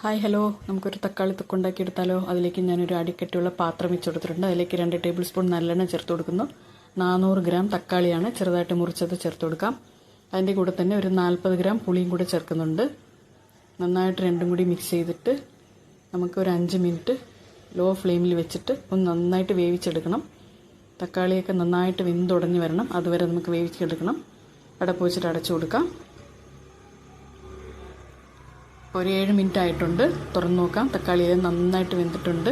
Hi hello. നമുക്കൊരു തക്കാളി തൊക്ക് ഉണ്ടാക്കിയെടുത്താലോ അതിലേക്ക് ഞാനൊരു അടിക്കട്ടിയുള്ള പാത്രം വെച്ച് കൊടുത്തിട്ടുണ്ട്. അതിലേക്ക് രണ്ട് ടേബിൾ സ്പൂൺ നല്ലെണ്ണ ചേർത്ത് കൊടുക്കുന്നു. നാനൂറ് ഗ്രാം തക്കാളിയാണ് ചെറുതായിട്ട് മുറിച്ചത് ചേർത്ത് കൊടുക്കാം. അതിന്റെ കൂടെ തന്നെ ഒരു നാൽപ്പത് ഗ്രാം പുളിയും കൂടെ ചേർക്കുന്നുണ്ട്. നന്നായിട്ട് രണ്ടും കൂടി മിക്സ് ചെയ്തിട്ട് നമുക്ക് ഒരു അഞ്ച് മിനിറ്റ് ലോ ഫ്ലെയിമിൽ വെച്ചിട്ട് ഒന്ന് നന്നായിട്ട് വേവിച്ചെടുക്കണം. തക്കാളിയൊക്കെ നന്നായിട്ട് വെന്തുടഞ്ഞ് വരണം. അതുവരെ നമുക്ക് വേവിച്ചെടുക്കണം. അടപ്പ് വെച്ചിട്ട് അടച്ചു കൊടുക്കാം. ഒരു ഏഴ് മിനിറ്റ് ആയിട്ടുണ്ട്. തുറന്നു നോക്കാം. തക്കാളി നന്നായിട്ട് വെന്തിട്ടുണ്ട്.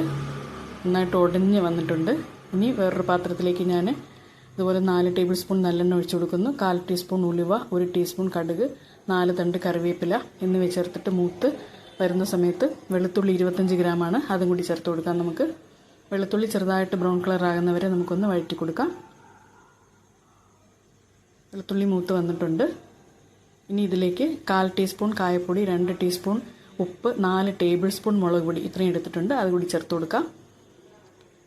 നന്നായിട്ട് ഉടഞ്ഞ് വന്നിട്ടുണ്ട്. ഇനി വേറൊരു പാത്രത്തിലേക്ക് ഞാൻ ഇതുപോലെ നാല് ടേബിൾ സ്പൂൺ നല്ലെണ്ണ ഒഴിച്ചു കൊടുക്കുന്നു. കാൽ ടീസ്പൂൺ ഉലുവ ഒരു ടീസ്പൂൺ കടുക് നാല് തണ്ട് കറിവേപ്പില എന്നിവ ചേർത്തിട്ട് മൂത്ത് വരുന്ന സമയത്ത് വെളുത്തുള്ളി ഇരുപത്തഞ്ച് ഗ്രാമാണ്. അതും കൂടി ചേർത്ത് കൊടുക്കാം നമുക്ക്. വെളുത്തുള്ളി ചെറുതായിട്ട് ബ്രൗൺ കളർ ആകുന്നവരെ നമുക്കൊന്ന് വഴറ്റി കൊടുക്കാം. വെളുത്തുള്ളി മൂത്ത് വന്നിട്ടുണ്ട്. ഇനി ഇതിലേക്ക് കാൽ ടീസ്പൂൺ കായപ്പൊടി രണ്ട് ടീസ്പൂൺ ഉപ്പ് നാല് ടേബിൾ സ്പൂൺ മുളക് പൊടി ഇത്രയും എടുത്തിട്ടുണ്ട്. അത് കൂടി ചേർത്ത് കൊടുക്കാം.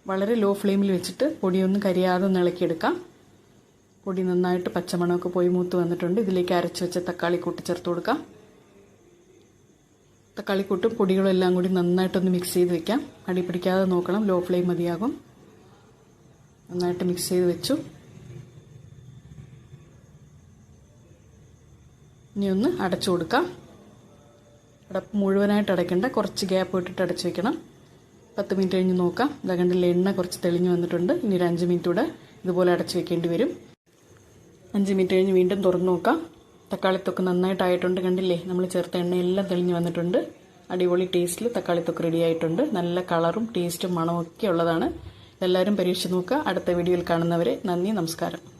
വളരെ ലോ ഫ്ലെയിമിൽ വെച്ചിട്ട് പൊടിയൊന്നും കരിയാതെ ഒന്ന് ഇളക്കിയെടുക്കാം. പൊടി നന്നായിട്ട് പച്ചമണമൊക്കെ പോയി മൂത്ത് വന്നിട്ടുണ്ട്. ഇതിലേക്ക് അരച്ച് വെച്ച തക്കാളി കൂട്ടി ചേർത്ത് കൊടുക്കാം. തക്കാളിക്കൂട്ടും പൊടികളും എല്ലാം കൂടി നന്നായിട്ടൊന്ന് മിക്സ് ചെയ്ത് വെക്കാം. അടി പിടിക്കാതെ നോക്കണം. ലോ ഫ്ലെയിം മതിയാകും. നന്നായിട്ട് മിക്സ് ചെയ്ത് വെച്ചു. ഇനി ഒന്ന് അടച്ചു കൊടുക്കാം. അടപ്പ് മുഴുവനായിട്ട് അടയ്ക്കേണ്ട. കുറച്ച് ഗ്യാപ്പ് ഇട്ടിട്ട് അടച്ചു വെക്കണം. പത്ത് മിനിറ്റ് കഴിഞ്ഞ് നോക്കാം. ഇതാ എണ്ണ കുറച്ച് തെളിഞ്ഞു വന്നിട്ടുണ്ട്. ഇനി ഒരു അഞ്ച് മിനിറ്റ് കൂടെ ഇതുപോലെ അടച്ചു വെക്കേണ്ടി വരും. അഞ്ച് മിനിറ്റ് കഴിഞ്ഞ് വീണ്ടും തുറന്നു നോക്കാം. തക്കാളിത്തൊക്ക് നന്നായിട്ടായിട്ടുണ്ട് കണ്ടില്ലേ? നമ്മൾ ചേർത്ത എണ്ണയെല്ലാം തെളിഞ്ഞു വന്നിട്ടുണ്ട്. അടിപൊളി ടേസ്റ്റിൽ തക്കാളിത്തൊക്കെ റെഡി ആയിട്ടുണ്ട്. നല്ല കളറും ടേസ്റ്റും മണവും ഒക്കെ ഉള്ളതാണ്. എല്ലാവരും പരീക്ഷിച്ച് നോക്കുക. അടുത്ത വീഡിയോയിൽ കാണുന്നവരെ നന്ദി നമസ്കാരം.